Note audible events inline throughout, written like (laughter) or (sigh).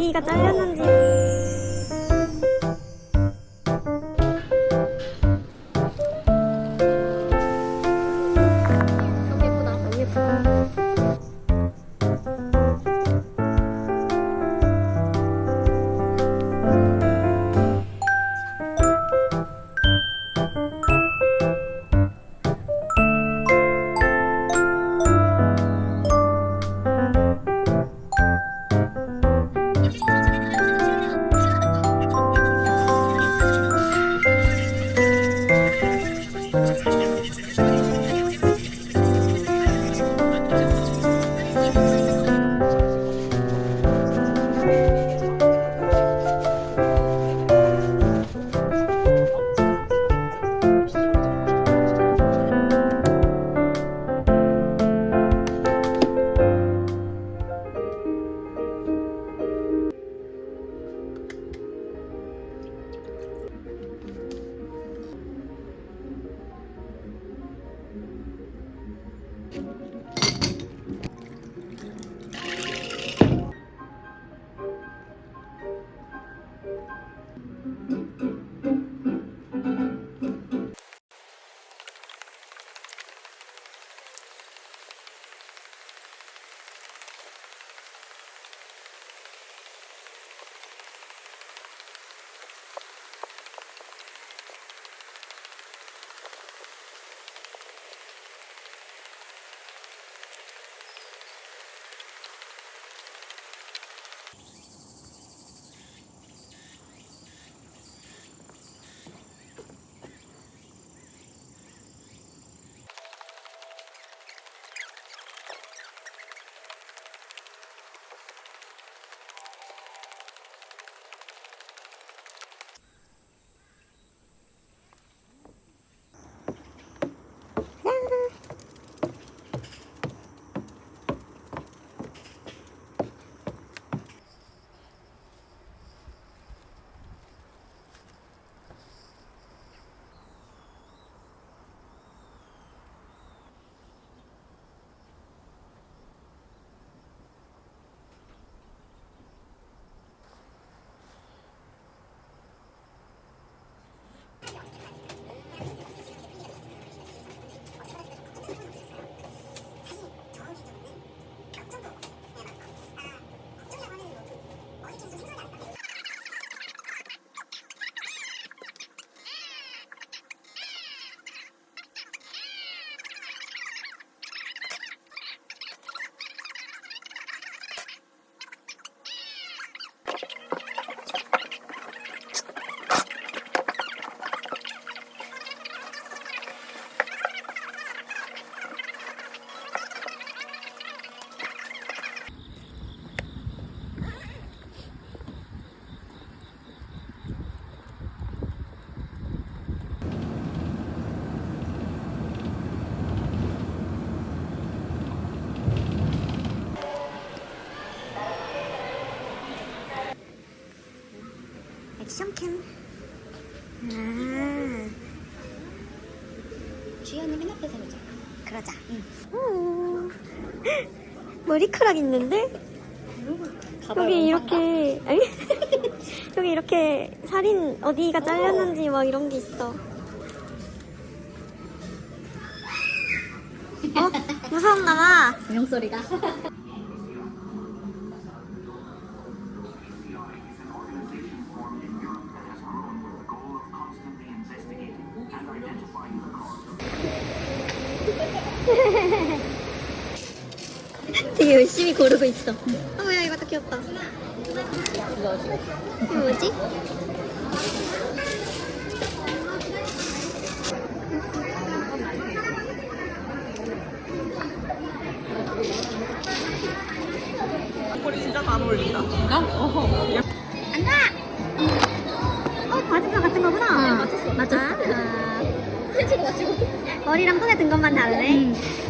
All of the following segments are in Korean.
어디가 잘렸는지. 액션캠. 아. 주연이 맨 앞에서 보자. 그러자. 오. 머리카락 있는데? 여기 이렇게 아니, (laughs) 여기 이렇게 살인 어디가 잘렸는지 막 이런 게 있어. 어? 무서운가 봐. (laughs) 명소리가. 되게 열심히 고르고 있어. 어, 뭐야 이것도 귀엽다. 이거 뭐지? 머리 진짜 잘 어울린다. 앉아! 어, 맞은 거 같은 거구나. 맞췄어. 맞췄어. 펜치도 맞추고. 머리랑 손에 든 것만 다르네. 고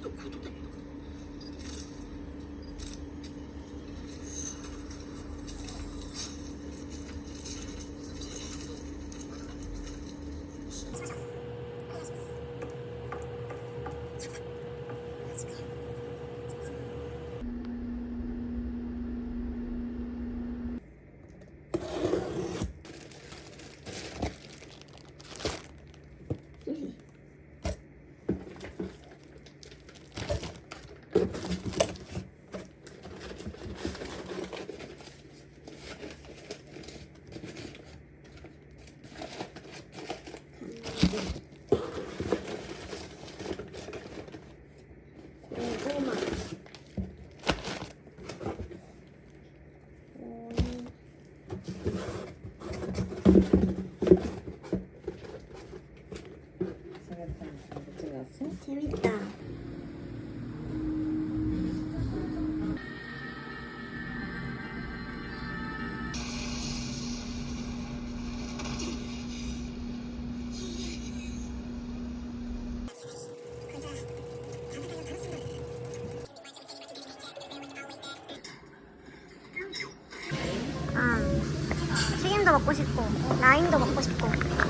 人こと 먹고 싶고, 라임도 먹고 싶고.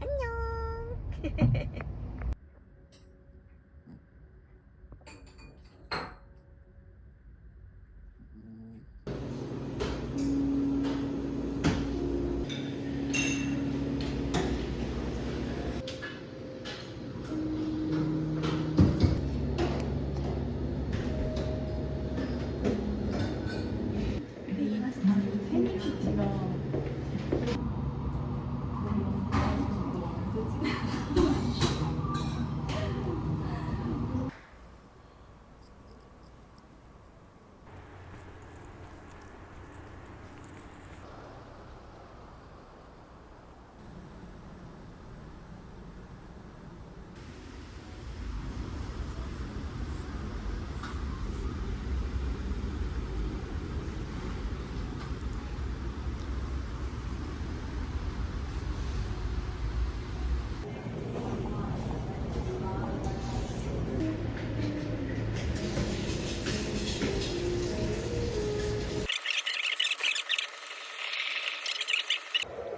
안녕. (laughs) (laughs)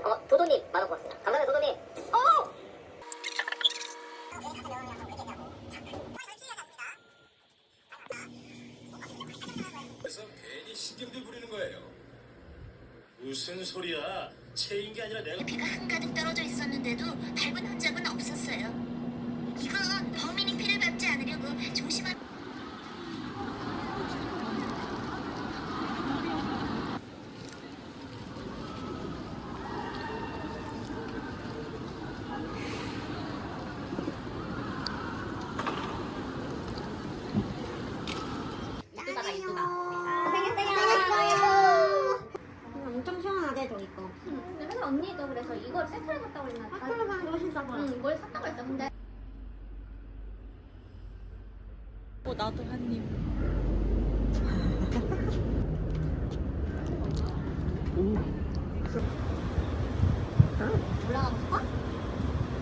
어, 도도님 만원 고맙습니다. 감사합니다, 도도님. 어! 그래서 괜히 신경들 부리는 거예요. 무슨 소리야? 체인 게 아니라 내가 피가 한가득 떨어져 있었는데도 밟은 흔적은 없었어요. 이건 범인이 피를 밟지 않으려고 조심한. 이쁘다가 이쁘다. 생겼어요. 엄청 시원하대 저기 거. 그래서 언니도 그래서 이걸 세트를 샀다고 했나? 학교를 가는 게 훨씬 싸 보여. 응, 뭘 샀다고 했어. 근데 어, 나도 한 입. 올라가고 싶어?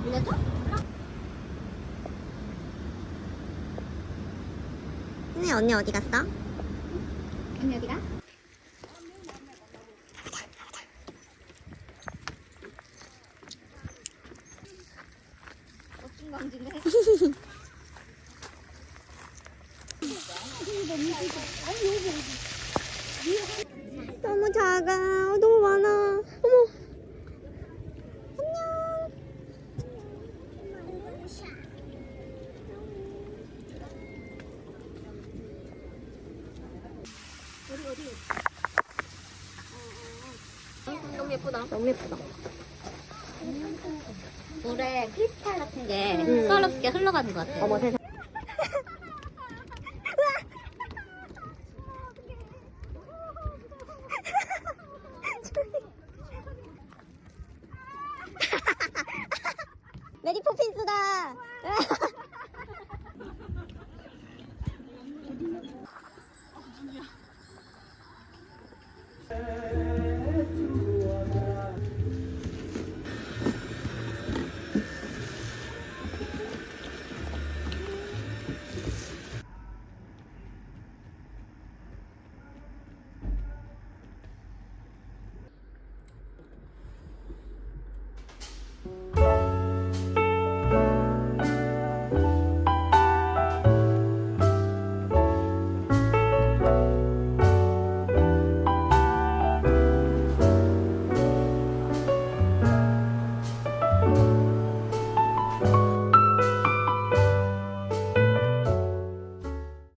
빌려줘? 근데 언니 어디 갔어? 언니 어디 가? 너무 예쁘다. 너무 예쁘다. 물에 크리스탈 같은 게 음. 수월롭게 흘러가는 것 같아. 어머 세상에. 메리 포핀스다. Christ.